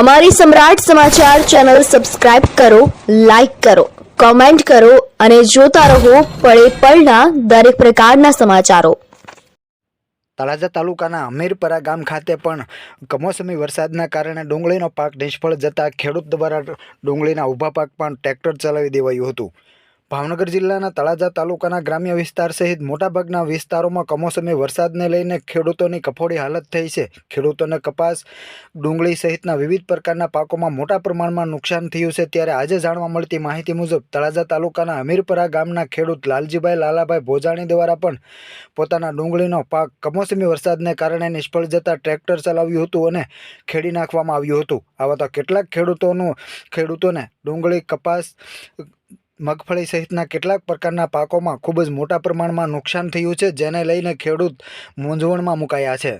અમારી Samrat Samachar channel subscribe કરો, like કરો, કોમેન્ટ કરો અને જોતા રહો પળે પળના દરેક પ્રકારના સમાચારો. તળાજા તાલુકાના અમીરપરા ગામ ખાતે પણ કમોસમી વરસાદના કારણે ડુંગળીનો પાક નિષ્ફળ જતા ખેડૂત દ્વારા ડુંગળીના ઊભા પાક પણ ટ્રેક્ટર ચલાવી દેવાયું હતું. ભાવનગર જિલ્લાના તળાજા તાલુકાના ગ્રામ્ય વિસ્તાર સહિત મોટાભાગના વિસ્તારોમાં કમોસમી વરસાદને લઈને ખેડૂતોની કફોડી હાલત થઈ છે. ખેડૂતોને કપાસ, ડુંગળી સહિતના વિવિધ પ્રકારના પાકોમાં મોટા પ્રમાણમાં નુકસાન થયું છે ત્યારે આજે જાણવા મળતી માહિતી મુજબ તળાજા તાલુકાના અમીરપરા ગામના ખેડૂત લાલજીભાઈ લાલાભાઈ ભોજાણી દ્વારા પણ પોતાના ડુંગળીનો પાક કમોસમી વરસાદને કારણે નિષ્ફળ જતા ટ્રેક્ટર ચલાવ્યું હતું અને ખેડી નાખવામાં આવ્યું હતું. આવા તો કેટલાક ખેડૂતોનું, ખેડૂતોને ડુંગળી, કપાસ મગફળી સહિતના કેટલાક પ્રકારના પાકોમાં ખૂબ જ મોટા પ્રમાણમાં નુકસાન થયું છે, જેને લઈને ખેડૂત મૂંઝવણમાં મુકાયા છે.